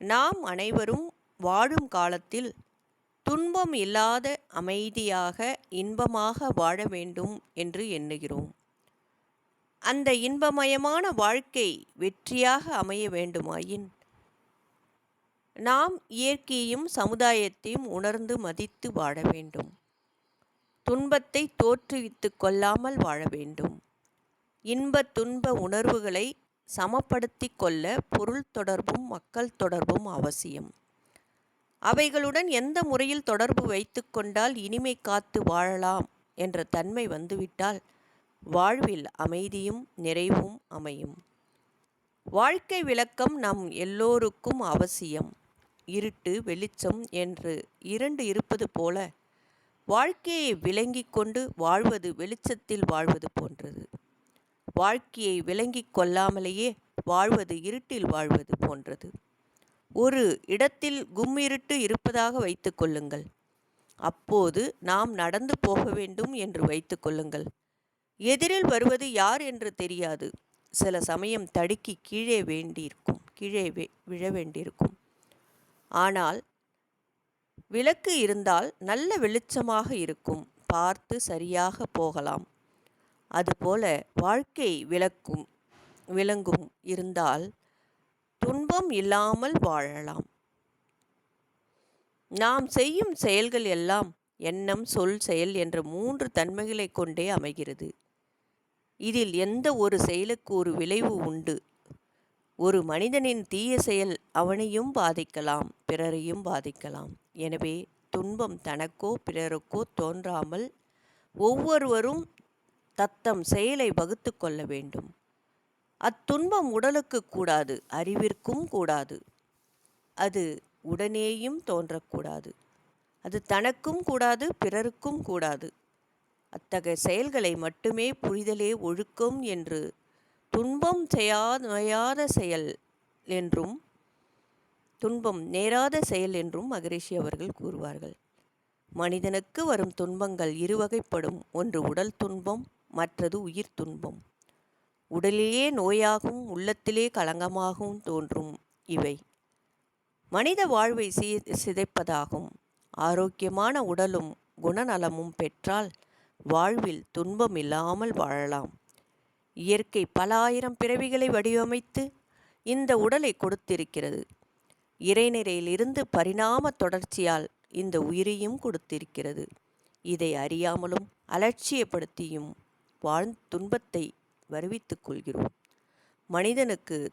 நாம் அனைவரும் வாழும் காலத்தில் துன்பம் இல்லாத அமைதியாக இன்பமாக வாழ வேண்டும் என்று எண்ணுகிறோம். அந்த இன்பமயமான வாழ்க்கை வெற்றியாக அமைய வேண்டுமாயின் நாம் இயற்கையையும் சமுதாயத்தையும் உணர்ந்து மதித்து வாழ வேண்டும். துன்பத்தை தோற்றுவித்து கொள்ளாமல் வாழ வேண்டும். இன்ப துன்ப உணர்வுகளை சமப்படுத்தி கொள்ள பொருள் தொடர்பும் மக்கள் தொடர்பும் அவசியம். அவைகளுடன் எந்த முறையில் தொடர்பு வைத்து கொண்டால் இனிமை காத்து வாழலாம் என்ற தன்மை வந்துவிட்டால் வாழ்வில் அமைதியும் நிறைவும் அமையும். வாழ்க்கை விளக்கம் நம் எல்லோருக்கும் அவசியம். இருட்டு வெளிச்சம் என்று இரண்டு இருப்பது போல வாழ்க்கையை விளங்கி கொண்டு வாழ்வது வெளிச்சத்தில் வாழ்வது போன்றது. வாழ்க்கையை விளங்கிக் கொள்ளாமலேயே வாழ்வது இருட்டில் வாழ்வது போன்றது. ஒரு இடத்தில் கும்மிருட்டு இருப்பதாக வைத்து கொள்ளுங்கள். அப்போது நாம் நடந்து போக வேண்டும் என்று வைத்து கொள்ளுங்கள். எதிரில் வருவது யார் என்று தெரியாது. சில சமயம் தடுக்கி கீழே வேண்டியிருக்கும் கீழே விழ வேண்டியிருக்கும். ஆனால் விளக்கு இருந்தால் நல்ல வெளிச்சமாக இருக்கும். பார்த்து சரியாக போகலாம். அதுபோல வாழ்க்கை விளக்கும் விளங்கும் இருந்தால் துன்பம் இல்லாமல் வாழலாம். நாம் செய்யும் செயல்கள் எல்லாம் எண்ணம் சொல் செயல் என்ற மூன்று தன்மைகளை கொண்டே அமைகிறது. இதில் எந்த ஒரு செயலுக்கு ஒரு விளைவு உண்டு? ஒரு மனிதனின் தீய செயல் அவனையும் பாதிக்கலாம் பிறரையும் பாதிக்கலாம். எனவே துன்பம் தனக்கோ பிறருக்கோ தோன்றாமல் ஒவ்வொருவரும் தத்தம் செயலை வகுத்து கொள்ள வேண்டும். அத்துன்பம் உடலுக்கு கூடாது அறிவிற்கும் கூடாது. அது உடனேயும் தோன்றக்கூடாது. அது தனக்கும் கூடாது பிறருக்கும் கூடாது. அத்தகைய செயல்களை மட்டுமே புரிதலே ஒழுக்கம் என்று துன்பம் செய்யாத செயல் என்றும் துன்பம் நேராத செயல் என்றும் மகரிஷி அவர்கள் கூறுவார்கள். மனிதனுக்கு வரும் துன்பங்கள் இருவகைப்படும். ஒன்று உடல் துன்பம் மற்றது உயிர் துன்பம். உடலிலே நோயாகவும் உள்ளத்திலே களங்கமாகவும் தோன்றும் இவை. மனித வாழ்வை சீ சிதைப்பதாகும். ஆரோக்கியமான உடலும் குணநலமும் பெற்றால் வாழ்வில் துன்பம் இல்லாமல் வாழலாம். இயற்கை பல ஆயிரம் பிறவிகளை வடிவமைத்து இந்த உடலை கொடுத்திருக்கிறது. இறைநிறையிலிருந்து பரிணாம தொடர்ச்சியால் இந்த உயிரையும் கொடுத்திருக்கிறது. இதை அறியாமலும் அலட்சியப்படுத்தியும் வாழ் துன்பத்தை வருவித்துக் கொள்கிறோம். மனிதனுக்கு